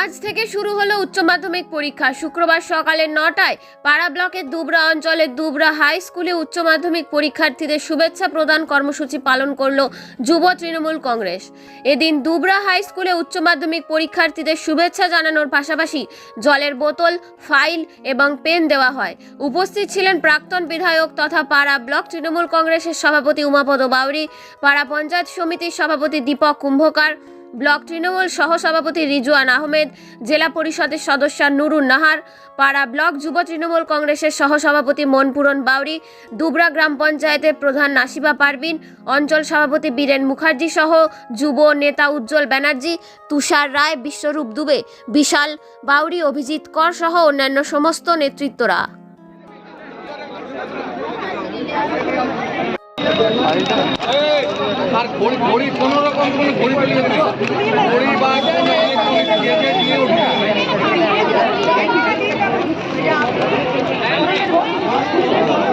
আজ থেকে শুরু হলো উচ্চ মাধ্যমিক পরীক্ষা। শুক্রবার সকালে নটায় পাড়া ব্লকের দুবরা অঞ্চলের দুবরা হাই স্কুলে উচ্চ মাধ্যমিক পরীক্ষার্থীদের শুভেচ্ছা প্রদান কর্মসূচি পালন করল যুব তৃণমূল কংগ্রেস। এদিন দুবরা হাই স্কুলে উচ্চ মাধ্যমিক পরীক্ষার্থীদের শুভেচ্ছা জানানোর পাশাপাশি জলের বোতল, ফাইল এবং পেন দেওয়া হয়। উপস্থিত ছিলেন প্রাক্তন বিধায়ক তথা পাড়া ব্লক তৃণমূল কংগ্রেসের সভাপতি উমাপদ বাউরি, পাড়া পঞ্চায়েত সমিতির সভাপতি দীপক কুম্ভকার ব্লক তৃণমূল সহসভাপতি রিজওয়ান আহমেদ, জেলা পরিষদের সদস্য নুরুন নাহার, পাড়া ব্লক যুব তৃণমূল কংগ্রেসের সহসভাপতি মনপুরন বাউরি, দুবরা গ্রাম পঞ্চায়েতের প্রধান নাসিবা পারবিন অঞ্চল সভাপতি বীরেন মুখার্জি সহ যুব নেতা উজ্জ্বল ব্যানার্জি, তুষার রায়, বিশ্বরূপ দুবে, বিশাল বাউরি, অভিজিৎ কর সহ অন্যান্য সমস্ত নেতৃত্বরা। আর ঘড়ি ঘড়ি কোনো রকম কোনো ঘড়ি পেলে ঘড়ি বা কোনো দিয়ে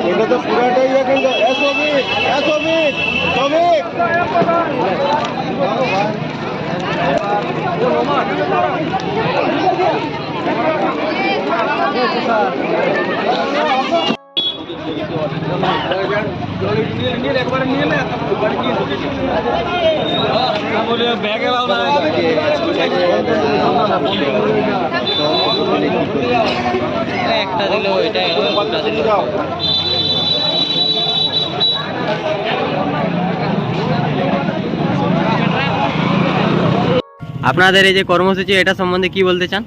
এটা তো পুরাটাই এখন শ্রমিক একবারে নিয়ে নে তারপর বাড়ি গিয়ে বলে একটা দিল একটা দিল আপনাদের এই যে কর্মসূচি, এটা সম্বন্ধে কি বলতে চান?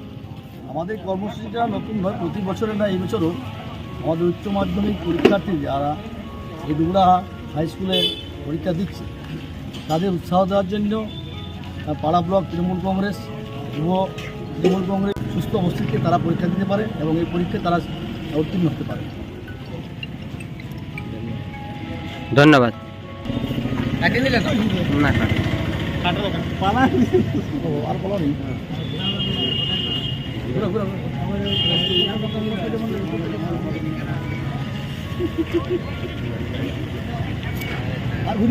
আমাদের কর্মসূচিটা নতুন নয় প্রতি বছরে না, এই বছরও। আমাদের উচ্চ মাধ্যমিক পরীক্ষার্থী যারা এই দুবরা হাই স্কুলে পরীক্ষা দিচ্ছে তাদের উৎসাহ দেওয়ার জন্য পাড়া ব্লক তৃণমূল কংগ্রেস যুব তৃণমূল কংগ্রেস সুস্থ অবস্থিতিতে তারা পরীক্ষা দিতে পারে এবং এই পরীক্ষায় তারা উত্তীর্ণ হতে পারে। ধন্যবাদ। না আর বলো নেই। আর।